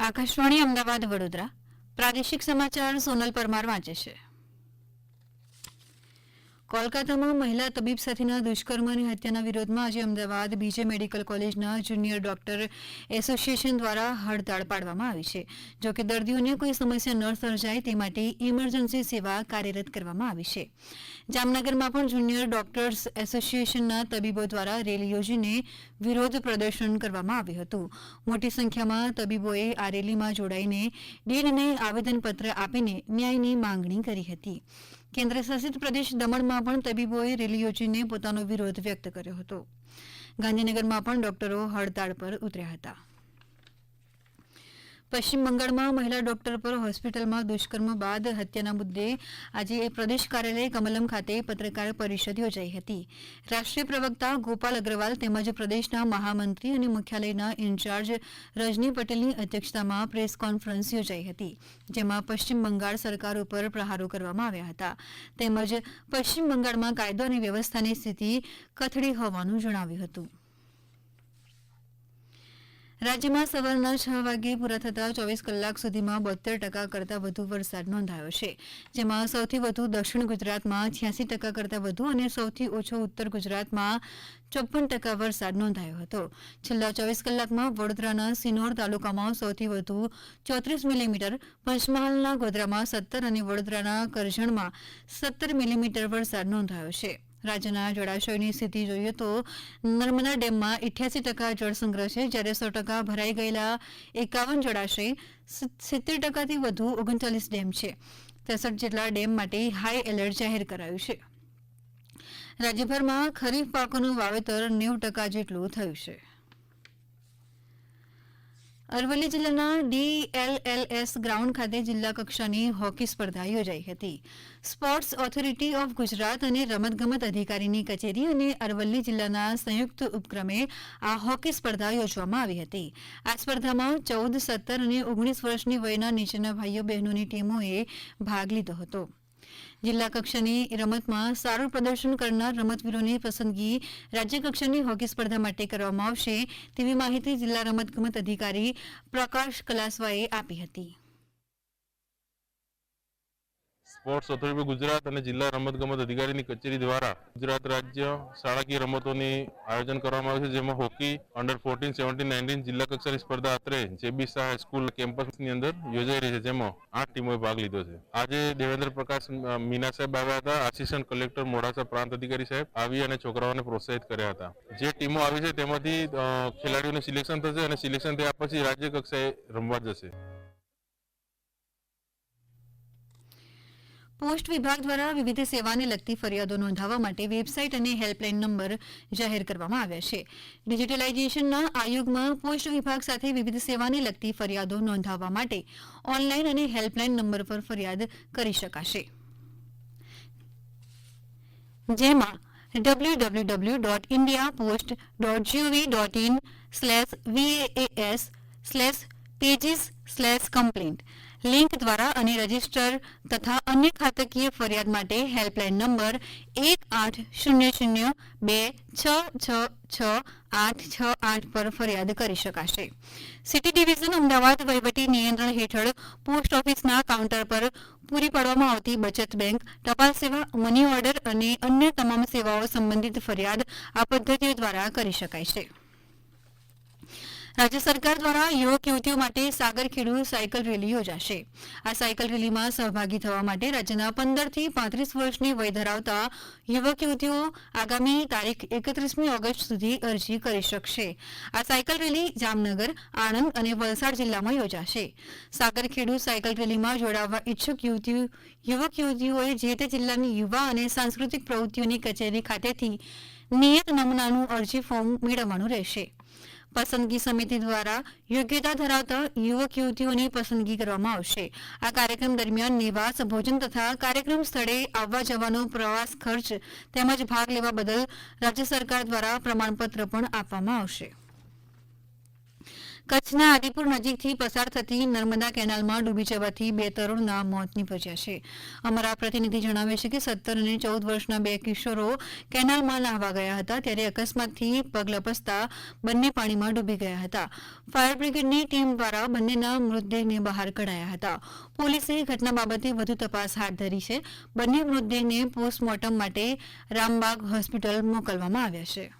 આકાશવાણી અમદાવાદ વડોદરા પ્રાદેશિક સમાચાર સોનલ પરમાર વાંચે છે. કોલકાતામાં મહિલા તબીબ સાથેના દુષ્કર્મ અને હત્યાના વિરોધમાં આજે અમદાવાદ બીજે મેડિકલ કોલેજના જુનિયર ડોક્ટર એસોસિએશન દ્વારા હડતાળ પાડવામાં આવી છે. જોકે દર્દીઓને કોઈ સમસ્યા ન સર્જાય તે માટે ઇમરજન્સી સેવા કાર્યરત કરવામાં આવી છે. જામનગરમાં પણ જુનિયર ડોક્ટર્સ એસોસિએશનના તબીબો દ્વારા રેલી યોજીને વિરોધ પ્રદર્શન કરવામાં આવ્યું હતું. મોટી સંખ્યામાં તબીબોએ આ રેલીમાં જોડાઈને ડીનને આવેદનપત્ર આપીને ન્યાયની માંગણી કરી હતી. કેન્દ્ર શાસિત પ્રદેશ દમણમાં પણ તબીબોએ રેલી યોજીને પોતાનો વિરોધ વ્યક્ત કર્યો હતો. ગાંધીનગરમાં પણ ડોક્ટરો હડતાળ પર ઉતર્યા હતા. પશ્ચિમ બંગાળમાં મહિલા ડોક્ટર પર હોસ્પિટલમાં દુષ્કર્મ બાદ હત્યાના મુદ્દે આજે પ્રદેશ કાર્યાલય કમલમ ખાતે પત્રકાર પરિષદ યોજાઈ હતી. રાષ્ટ્રીય પ્રવક્તા ગોપાલ અગ્રવાલ તેમજ પ્રદેશના મહામંત્રી અને મુખ્યાલયના ઇન્ચાર્જ રજની પટેલની અધ્યક્ષતામાં પ્રેસ કોન્ફરન્સ યોજાઈ હતી, જેમાં પશ્ચિમ બંગાળ સરકાર ઉપર પ્રહારો કરવામાં આવ્યા હતા. તેમજ પશ્ચિમ બંગાળમાં કાયદો અને વ્યવસ્થાની સ્થિતિ કથળી હોવાનું જણાવ્યું હતું. રાજ્યમાં સવારના છ વાગે પૂરા થતા ચોવીસ કલાક સુધીમાં બોતેર ટકા કરતાં વધુ વરસાદ નોંધાયો છે. જેમાં સૌથી વધુ દક્ષિણ ગુજરાતમાં છ્યાસી ટકા કરતાં વધુ અને સૌથી ઓછો ઉત્તર ગુજરાતમાં ચોપ્પન ટકા વરસાદ નોંધાયો હતો. છેલ્લા ચોવીસ કલાકમાં વડોદરાના સિનોર તાલુકામાં સૌથી વધુ ચોત્રીસ મિલીમીટર, પંચમહાલના ગોધરામાં સત્તર અને વડોદરાના કરજણમાં સત્તર મિલીમીટર વરસાદ નોંધાયો છે. રાજ્યના જળાશયોની સ્થિતિ જોઈએ તો નર્મદા ડેમમાં ઇઠ્યાસી ટકા જળસંગ્રહ છે, જ્યારે સો ટકા ભરાઈ ગયેલા એકાવન જળાશય સિત્તેર ટકાથી વધુ ઓગણચાલીસ ડેમ છે. ત્રેસઠ જેટલા ડેમ માટે હાઈ એલર્ટ જાહેર કરાયું છે. રાજ્યભરમાં ખરીફ પાકોનું વાવેતર નેવું ટકા જેટલું થયું છે. અરવલ્લી જિલ્લાના ડીએલએલએસ ગ્રાઉન્ડ ખાતે જિલ્લા કક્ષાની હોકી સ્પર્ધા યોજાઈ હતી. સ્પોર્ટ્સ ઓથોરિટી ઓફ ગુજરાત અને રમતગમત અધિકારીની કચેરી અને અરવલ્લી જિલ્લાના સંયુક્ત ઉપક્રમે આ હોકી સ્પર્ધા યોજવામાં આવી હતી. આ સ્પર્ધામાં ચૌદ, સત્તર અને ઓગણીસ વર્ષની વયના નીચેના ભાઈઓ બહેનોની ટીમોએ ભાગ લીધો હતો. જિલ્લા કક્ષાની રમતમાં સારું પ્રદર્શન કરનાર રમતવીરોની પસંદગી રાજ્યકક્ષાની હોકી સ્પર્ધા માટે કરવામાં આવશે તેવી માહિતી જિલ્લા રમતગમત અધિકારી પ્રકાશ કલાસવાએ આપી હતી. સ્પોર્ટ્સ ઓથોરિટી ગુજરાત અને જિલ્લા રમતગમત અધિકારીની કચેરી દ્વારા ગુજરાત રાજ્ય શાળાકીય રમતોની આયોજન કરવામાં આવ્યું છે, જેમાં hockey under fourteen seventeen nineteen જિલ્લા કક્ષાની સ્પર્ધા અત્રે જેબી શાહ હાઈસ્કૂલ કેમ્પસની અંદર યોજાઈ રહી છે, જેમાં આઠ ટીમોએ ભાગ લીધો છે. આજે દેવેન્દ્ર પ્રકાશ મીના સાહેબ આવ્યા હતા. આસિસ્ટન્ટ કલેક્ટર મોડાસા પ્રાંત અધિકારી સાહેબ આવી અને છોકરાઓને પ્રોત્સાહિત કર્યા હતા. જે ટીમો આવી છે તેમાંથી ખેલાડીઓનું સિલેક્શન થશે અને સિલેક્શન થયા પછી રાજ્ય કક્ષાએ રમવા જશે. પોસ્ટ વિભાગ દ્વારા વિવિધ સેવાને લગતી ફરિયાદો નોંધાવવા માટે વેબસાઇટ અને હેલ્પલાઇન નંબર જાહેર કરવામાં આવ્યા છે. ડિજિટલાઇઝેશનના આ યુગમાં પોસ્ટ વિભાગ સાથે વિવિધ સેવાને લગતી ફરિયાદો નોંધાવવા માટે ઓનલાઇન અને હેલ્પલાઇન નંબર પર ફરિયાદ કરી શકાશે. જેમાં W W W dot India post dot G O V dot in slash V A S slash pages slash complaint link દ્વારા અને રજિસ્ટર તથા અન્ય ખાતાકીય ફરિયાદ માટે હેલ્પલાઇન નંબર એક આઠ શૂન્ય શૂન્ય બે છ છ છ આઠ છ આઠ પર ફરિયાદ કરી શકાશે. સિટી ડિવિઝન અમદાવાદ વહીવટી નિયંત્રણ હેઠળ પોસ્ટ ઓફિસના કાઉન્ટર પર પૂરી પાડવામાં આવતી બચત બેંક, ટપાલ સેવા મની ઓર્ડર અને અન્ય તમામ સેવાઓ સંબંધિત ફરિયાદ આ પદ્ધતિઓ દ્વારા કરી શકાય છે. રાજ્ય સરકાર દ્વારા યુવક, યુવતીઓ માટે સાગર ખેડૂ સાયકલ રેલી યોજાશે. આ સાયકલ રેલીમાં સહભાગી થવા માટે રાજ્યના પંદરથી પાંત્રીસ વર્ષની વય ધરાવતા યુવક, યુવતીઓ આગામી તારીખ એકત્રીસમી ઓગસ્ટ સુધી અરજી કરી શકશે. આ સાયકલ રેલી જામનગર, આણંદ અને વલસાડ જિલ્લામાં યોજાશે. સાગર ખેડૂ સાયકલ રેલીમાં જોડાવા ઈચ્છુક યુવતી, યુવક, યુવતીઓએ જે તે જિલ્લાની યુવા અને સાંસ્કૃતિક પ્રવૃત્તિઓની કચેરી ખાતેથી નિયત નમૂનાનું અરજી ફોર્મ મેળવવાનું રહેશે. પસંદગી સમિતિ દ્વારા યોગ્યતા ધરાવતા યુવક, યુવતીઓની પસંદગી કરવામાં આવશે. આ કાર્યક્રમ દરમિયાન નિવાસ, ભોજન તથા કાર્યક્રમ સ્થળે આવવા જવાનો પ્રવાસ ખર્ચ તેમજ ભાગ લેવા બદલ રાજ્ય સરકાર દ્વારા પ્રમાણપત્ર પણ આપવામાં આવશે. કચ્છના આદિપુર નજીકથી પસાર થતી નર્મદા કેનાલમાં ડૂબી જવાથી બે તરુણના મોત નીપજ્યા છે. અમારા પ્રતિનિધિ જણાવે છે કે સત્તર અને ચૌદ વર્ષના બે કિશોરો કેનાલમાં નાહવા ગયા હતા ત્યારે અકસ્માતથી પગ લપસતા બંને પાણીમાં ડૂબી ગયા હતા. ફાયર બ્રિગેડની ટીમ દ્વારા બંનેના મૃતદેહને બહાર કઢાયા હતા. પોલીસે ઘટના બાબતે વધુ તપાસ હાથ ધરી છે. બંને મૃતદેહને પોસ્ટમોર્ટમ માટે રામબાગ હોસ્પિટલ મોકલવામાં આવ્યા છે.